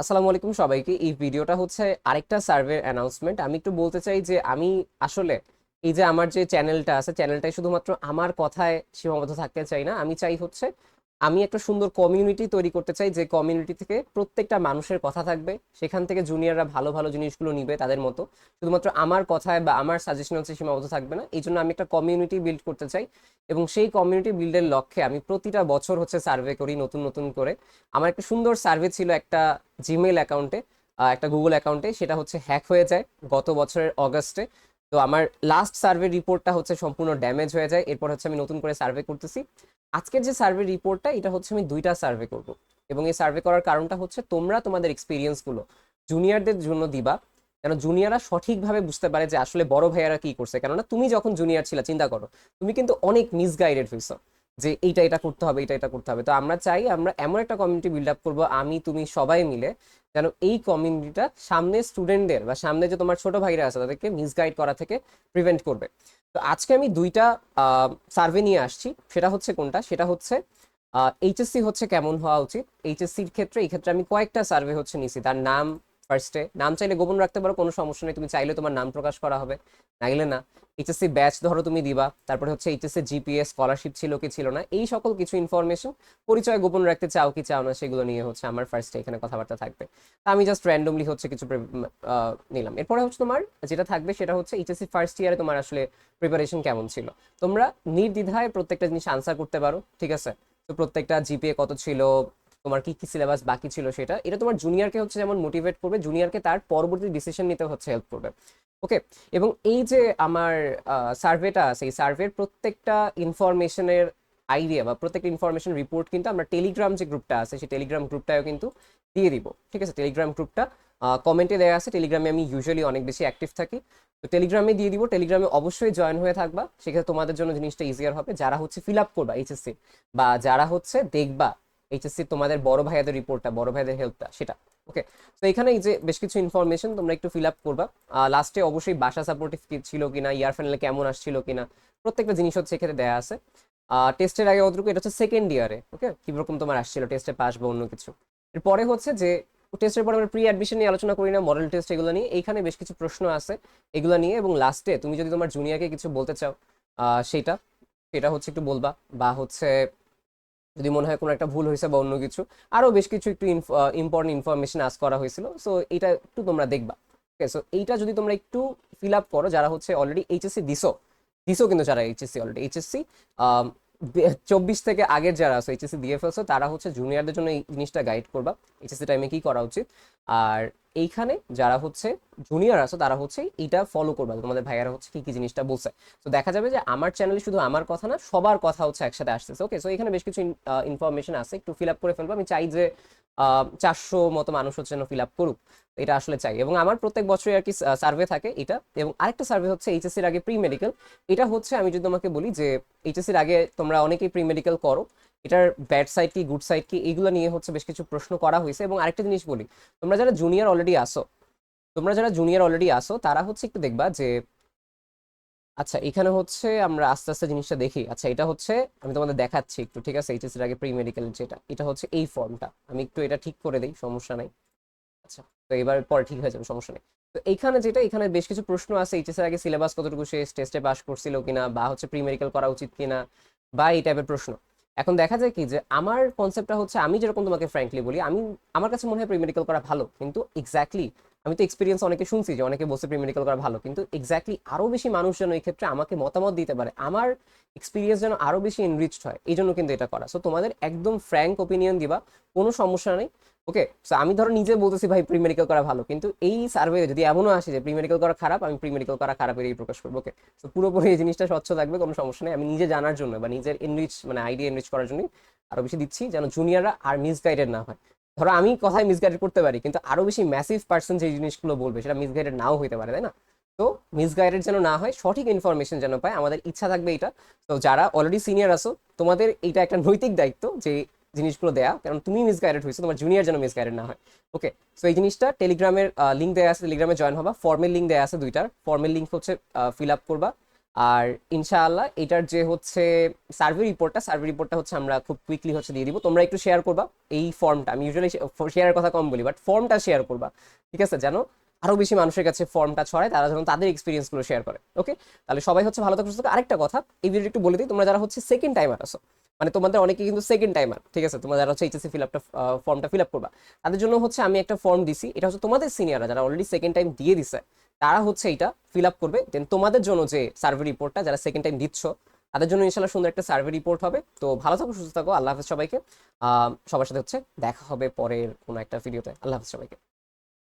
আসসালামু আলাইকুম সবাইকে। এই ভিডিওটা হচ্ছে আরেকটা সার্ভে অ্যানাউন্সমেন্ট। আমি একটু বলতে চাই যে আমি আসলে এই যে আমার যে চ্যানেলটা আছে, চ্যানেলটাই শুধুমাত্র আমার কথায় সীমাবদ্ধ থাকতে চাই না। আমি চাই হচ্ছে আমি একটা সুন্দর কমিউনিটি তৈরি করতে চাই, যে কমিউনিটি থেকে প্রত্যেকটা মানুষের কথা থাকবে। সেখান থেকে জুনিয়ররা ভালো ভালো জিনিসগুলো নিবে তাদের মতো। শুধুমাত্র আমার কথায় বা আমার সাজেশন হচ্ছে সীমাবদ্ধ থাকবে না। এই জন্য আমি একটা কমিউনিটি বিল্ড করতে চাই এবং সেই কমিউনিটি বিল্ডের লক্ষ্যে আমি প্রতিটা বছর হচ্ছে সার্ভে করি নতুন নতুন করে। আমার একটা সুন্দর সার্ভে ছিল একটা জিমেল অ্যাকাউন্টে একটা গুগল অ্যাকাউন্টে সেটা হচ্ছে হ্যাক হয়ে যায় গত বছরের অগস্টে তো আমার লাস্ট সার্ভে রিপোর্টটা হচ্ছে সম্পূর্ণ ড্যামেজ হয়ে যায়। এরপর হচ্ছে আমি নতুন করে সার্ভে করতেছি। আজকের যে সার্ভে রিপোর্টটা এটা হচ্ছে আমি দুইটা সার্ভে করব। এবং এই সার্ভে করার কারণটা হচ্ছে তোমরা তোমাদের এক্সপিরিয়েন্সগুলো জুনিয়রদের জন্য দিবা যেন জুনিয়ররা সঠিকভাবে বুঝতে পারে যে আসলে বড় ভাইয়ারা কি করছে। কেননা তুমি যখন জুনিয়র ছিলা, চিন্তা করো, তুমি কিন্তু অনেক মিসগাইডেড হয়েছো যে এইটা এটা করতে হবে এটা এটা করতে হবে। তো আমরা চাই আমরা এমন একটা কমিউনিটি বিল্ড আপ করব, আমি, তুমি সবাই মিলে যেন এই কমিউনিটিটা সামনে স্টুডেন্টদের বা সামনে যে তোমার ছোট ভাইরা আছে, তাদেরকে মিসগাইড করা থেকে প্রিভেন্ট করবে। তো আজকে আমি দুইটা সার্ভে নিয়ে আসছি। সেটা হচ্ছে কোনটা? সেটা হচ্ছে এইচএসসি হচ্ছে কেমন হওয়া উচিত? এইচএসসির ক্ষেত্রে, এই ক্ষেত্রে আমি কয়েকটা সার্ভে হচ্ছে নিছি তার নাম ফার্স্টে নাম চাইলে গোপন রাখতে পারো, কোনো সমস্যা নেই। তুমি চাইলে তোমার নাম প্রকাশ করা হবে। নাইলে না। এইচএসসি ব্যাচ ধরো তুমি দিবা। তারপরে হচ্ছে এইচএসসি জিপিএস স্কলারশিপ ছিল কি ছিল না। এই সকল কিছু ইনফরমেশন পরিচয় গোপন রাখতে চাও কি চাও না, সেগুলো নিয়ে হচ্ছে আমার ফার্স্টে এখানে কথাবার্তা থাকবে। তা আমি জাস্ট র্যান্ডমলি হচ্ছে কিছু নিলাম। এরপরে হচ্ছে তোমার যেটা থাকবে সেটা হচ্ছে এইচএসসি ফার্স্ট ইয়ারে তোমার আসলে প্রিপারেশন কেমন ছিল। তোমরা নির্দ্বিধায় প্রত্যেকটা জিনিস আনসার করতে পারো, ঠিক আছে? তো প্রত্যেকটা জিপিএ কত ছিল তোমার কি কি সিলেবাস বাকি ছিল সেটা, এটা তোমার জুনিয়রকে হচ্ছে যেমন মোটিভেট করবে জুনিয়রকে তার পরবর্তী ডিসিশন নিতে হচ্ছে হেল্প করবে। ওকে এবং এই যে আমার সার্ভেটা আছে, এই সার্ভের প্রত্যেকটা ইনফরমেশনের আইডিয়া বা প্রত্যেকটা ইনফরমেশন রিপোর্ট কিন্তু আমরা টেলিগ্রাম যে গ্রুপটা আছে, সেই টেলিগ্রাম গ্রুপটাও কিন্তু দিয়ে দিব। ঠিক আছে? টেলিগ্রাম গ্রুপটা কমেন্টে দেওয়া আছে। টেলিগ্রামে আমি ইউজুয়ালি অনেক বেশি অ্যাক্টিভ থাকি। তো টেলিগ্রামে দিয়ে দিব। টেলিগ্রামে অবশ্যই জয়েন হয়ে থাকবা। সেক্ষেত্রে তোমাদের জন্য জিনিসটা ইজিয়ার হবে। যারা হচ্ছে ফিল আপ করবা এইচএসসি বা যারা হচ্ছে দেখবা এইচএসসি তোমাদের বড় ভাইয়াদের রিপোর্টটা, বড় ভাইয়াদের হেল্পটা, সেটা। ওকে তো এখানে যে বেশ কিছু ইনফরমেশন তোমরা একটু ফিল আপ করবা। লাস্টে অবশ্যই বাসা সাপোর্টিভ ছিল কিনা ইয়ার ফাইনালে কেমন আসছিল কিনা, প্রত্যেকটা জিনিস হচ্ছে এখানে দেওয়া আছে। টেস্টের আগে অতটুকু এটা হচ্ছে সেকেন্ড ইয়ারে ওকে কীরকম তোমার আসছিল টেস্টে পাস বা অন্য কিছু। এরপরে হচ্ছে যে টেস্টের পরে আমরা প্রি অ্যাডমিশন নিয়ে আলোচনা করি না মডেল টেস্ট এগুলো নিয়ে। এখানে বেশ কিছু প্রশ্ন আছে এগুলো নিয়ে এবং লাস্টে তুমি যদি তোমার জুনিয়রকে কিছু বলতে চাও সেটা সেটা হচ্ছে একটু বলবা বা হচ্ছে যদি মনে হয় কোনো একটা ভুল হয়েছে বা অন্য কিছু আরও বেশ কিছু একটু ইম্পর্টেন্ট ইনফরমেশন আস করা হয়েছিল। সো এটা একটু তোমরা দেখবা। ওকে সো এইটা যদি তোমরা একটু ফিল আপ করো, যারা হচ্ছে অলরেডি এইচএসসি দিছো দিছো কিন্তু যারা এইচএসসি অলরেডি এইচএসসি চব্বিশ থেকে আগের যারা আছে এইচএসসি দিয়ে ফেলছো, তারা হচ্ছে জুনিয়রদের জন্য এই জিনিসটা গাইড করবা। এইচএসসি টাইমে কি করা উচিত? আর এইখানে যারা হচ্ছে জুনিয়র আছো, তারা হচ্ছে এটা ফলো করবা। তোমাদের ভাইয়ারা হচ্ছে কি কি জিনিসটা বলছে। তো দেখা যাবে যে আমার চ্যানেলে শুধু আমার কথা না, সবার কথা হচ্ছে একসাথে আসতেছে। ওকে সো এখানে বেশ কিছু ইনফরমেশন আছে। একটু ফিল আপ করে ফেলব। আমি চাই যে চারশো মতো মানুষ হচ্ছে যেন ফিল আপ করুক। এটা আসলে চাই। এবং আমার প্রত্যেক বছরই আর কি সার্ভে থাকে এটা। এবং আরেকটা সার্ভে হচ্ছে এইচএসসির আগে প্রি মেডিকেল এটা হচ্ছে আমি যদি তোমাকে বলি যে এইচএসসির আগে তোমরা অনেকেই প্রি মেডিকেল করো। এটার ব্যাড সাইড কি গুড সাইড কি, এইগুলো নিয়ে হচ্ছে বেশ কিছু প্রশ্ন করা হয়েছে। এবং আরেকটা জিনিস বলি, তোমরা যারা জুনিয়র অলরেডি আসো তোমরা যারা জুনিয়র অলরেডি আসো তারা হচ্ছে একটু দেখবা যে আচ্ছা এখানে হচ্ছে আমরা আস্তে আস্তে জিনিসটা দেখি। আচ্ছা এটা হচ্ছে, আমি তোমাদের দেখাচ্ছি একটু, ঠিক আছে? এইচএসসির আগে প্রি মেডিকেল যেটা, এটা হচ্ছে এই ফর্মটা আমি একটু এটা ঠিক করে দিই, সমস্যা নাই। আচ্ছা তো এবার পরে ঠিক হয়ে যাবে, সমস্যা নেই। তো এইখানে যেটা, এখানে বেশ কিছু প্রশ্ন আছে এইচএস এর আগে সিলেবাস কতটুকু শেষ টেস্টে পাস করছিল কিনা, বা হচ্ছে প্রি মেডিকেল করা উচিত কিনা, বা এই টাইপের প্রশ্ন। এখন দেখা যায় কি যে আমার কনসেপ্টটা হচ্ছে আমি যেরকম তোমাকে ফ্র্যাঙ্কলি বলি, আমি, আমার কাছে মনে হয় প্রি মেডিকেল করা ভালো। কিন্তু এক্স্যাক্টলি আমি তো এক্সপিরিয়েন্স অনেকে শুনছি যে অনেকে বসে প্রি মেডিকেল করা ভালো। কিন্তু এক্স্যাক্টলি আরও বেশি মানুষ যেন এই ক্ষেত্রে আমাকে মতামত দিতে পারে। আমার এক্সপিরিয়েন্স যেন আরও বেশি এনরিচড হয় এই জন্য কিন্তু এটা করা। সো তোমাদের একদম ফ্র্যাঙ্ক ওপিনিয়ন দিবা, কোনো সমস্যা নেই। ওকে সো আমি ধরো নিজে বলতেছি, ভাই প্রি মেডিকেল করা ভালো। কিন্তু এই সার্ভে যদি এমনও আসে যে প্রি মেডিকেল করা খারাপ, আমি প্রি মেডিকেল করা খারাপ এরই প্রকাশ করব ওকে তো পুরোপুরি এই জিনিসটা স্বচ্ছ থাকবে, কোনো সমস্যা নেই। আমি নিজে জানার জন্য বা নিজের এনরিচ মানে আইডিয়া এনরিচ করার জন্য আরও বেশি দিচ্ছি, যেন জুনিয়ররা আর মিসগাইডেড না হয়। ধরো আমি কথায় মিসগাইডেড করতে পারি, কিন্তু আরও বেশি ম্যাসিভ পার্সন যে জিনিসগুলো বলবে, সেটা মিসগাইডেড নাও হইতে পারে, তাই না? তো মিসগাইডেড যেন না হয়, সঠিক ইনফরমেশন যেন পায়, আমাদের ইচ্ছা থাকবে এটা তো যারা অলরেডি সিনিয়র আসো তোমাদের এটা একটা নৈতিক দায়িত্ব যে জিনিসগুলো দেয়া, কারণ তুমি মিসগাইডেড হয়েছো, তোমার জুনিয়র যেন মিসগাইডেড না হয়। ওকে সো এই জিনিসটা টেলিগ্রামের লিঙ্ক দেওয়া আছে টেলিগ্রামে জয়েন হবা। ফর্মের লিঙ্ক দেওয়া আছে দুইটার। ফর্মের লিঙ্ক হচ্ছে ফিল আপ করবা। আর ইনশাআল্লাহ এটার যে হচ্ছে সার্ভে রিপোর্টটা সার্ভে রিপোর্টটা হচ্ছে আমরা খুব কুইকলি হচ্ছে দিয়ে দিব। তোমরা একটু শেয়ার করবা এই ফর্মটা আমি ইউজুয়ালি শেয়ারের কথা কম বলি বাট ফর্মটা শেয়ার করবা। ঠিক আছে? যেন আরও বেশি মানুষের কাছে ফর্মটা ছড়ায়, তারা যেন তাদের এক্সপিরিয়েন্সগুলো শেয়ার করে। ওকে তাহলে সবাই হচ্ছে ভালো থাকো। আরেকটা কথা, এই ভিডিওটা একটু বলে দিই, তোমরা যারা হচ্ছে সেকেন্ড টাইমার আসো মানে তোমাদের অনেকে কিন্তু সেকেন্ড টাইমার ঠিক আছে? তোমরা যারা হচ্ছে এইচএসসি ফিল আপটা ফর্মটা ফিল আপ করবা। তাদের জন্য হচ্ছে আমি একটা ফর্ম দিছি, এটা হচ্ছে তোমাদের সিনিয়ররা যারা অলরেডি সেকেন্ড টাইম দিয়ে দিছে, তারা হচ্ছে এটা ফিল আপ করবে। দেন তোমাদের জন্য যে সার্ভে রিপোর্টটা যারা সেকেন্ড টাইম দিচ্ছ, তাদের জন্য ইনশাল্লাহ সুন্দর একটা সার্ভে রিপোর্ট হবে। তো ভালো থাকো, সুস্থ থাকো, আল্লাহ হাফেজ সবাইকে। সবার সাথে হচ্ছে দেখা হবে পরের কোনো একটা ভিডিওতে আল্লাহ হাফেজ সবাইকে।